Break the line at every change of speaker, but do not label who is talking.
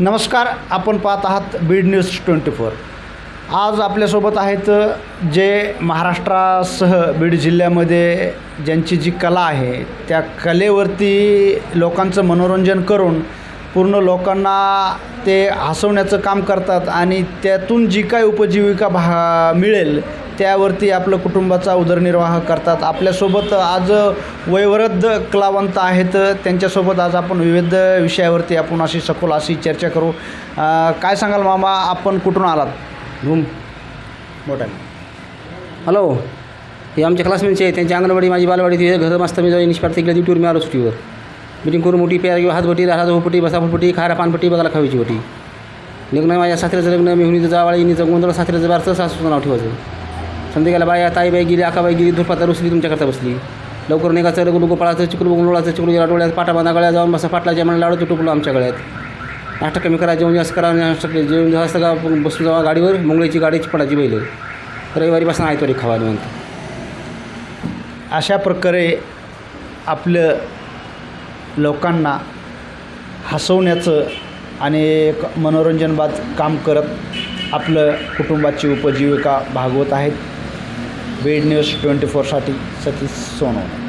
नमस्कार आपण पाहत आहात बीड न्यूज ट्वेंटी फोर. आज आपल्यासोबत आहेत जे महाराष्ट्रासह बीड जिल्ह्यामध्ये ज्यांची जी कला आहे त्या कलेवरती लोकांचं मनोरंजन करून पूर्ण लोकांना ते हसवण्याचं काम करतात आणि त्यातून जी काय उपजीविका भा मिळेल त्यावरती आपलं कुटुंबाचा उदरनिर्वाह करतात. आपल्यासोबत आज वयवृद्ध कलावंत आहेत. त्यांच्यासोबत आज आपण विविध विषयावरती आपण अशी सखोल अशी चर्चा करू. काय सांगाल मामा? आपण कुठून आलात?
रूम
मोठा
हॅलो. हे आमच्या क्लासमेटचे आहे त्यांची अंगणवाडी माझी बालवाडी तिथे घर मस्त मी जाऊन निष्पात तिकडे ड्युटीवर मी आलो सुट्टीवर. मिटिंग करून मोठी पेर किंवा हातभटी राहत पट्टी बसापट्टी खारा पानपट्टी बघायला खावीची होती लग्न माझ्या सासऱ्याचं लग्न मी हुनीचं जावाळी इनीचं गोंधळ सासऱ्याचं बारचं सासूचं नाव ठेवायचं. संध्याकाळला बाया ताईबाई गेली आकाबाई गेली धुरपात रुसली तुमच्याकरता बसली. लवकर निघायचं रगू लोक पळाचं चिकलू बघून चिकलू गेला डोळ्यात पाटा बांधा गळ्या जाऊन बसा पाटलाच्या म्हणून लाडू टुकलो आमच्या गळ्यात. नाश्ता कमी करा जेवण जास्त करा नाश्ता जेवण जास्त का बसून जावा गाडीवर मुंगळीची गाडीची पडायची बैल. रविवारीपासून आयतवारी खावा म्हणतो
अशा प्रकारे आपलं लोकांना हसवण्याचं आणि एक मनोरंजनबाद काम करत आपलं कुटुंबाची उपजीविका भागवत आहेत. बीड न्यूज ट्वेंटी फोरसाठी सतीश सोनवणे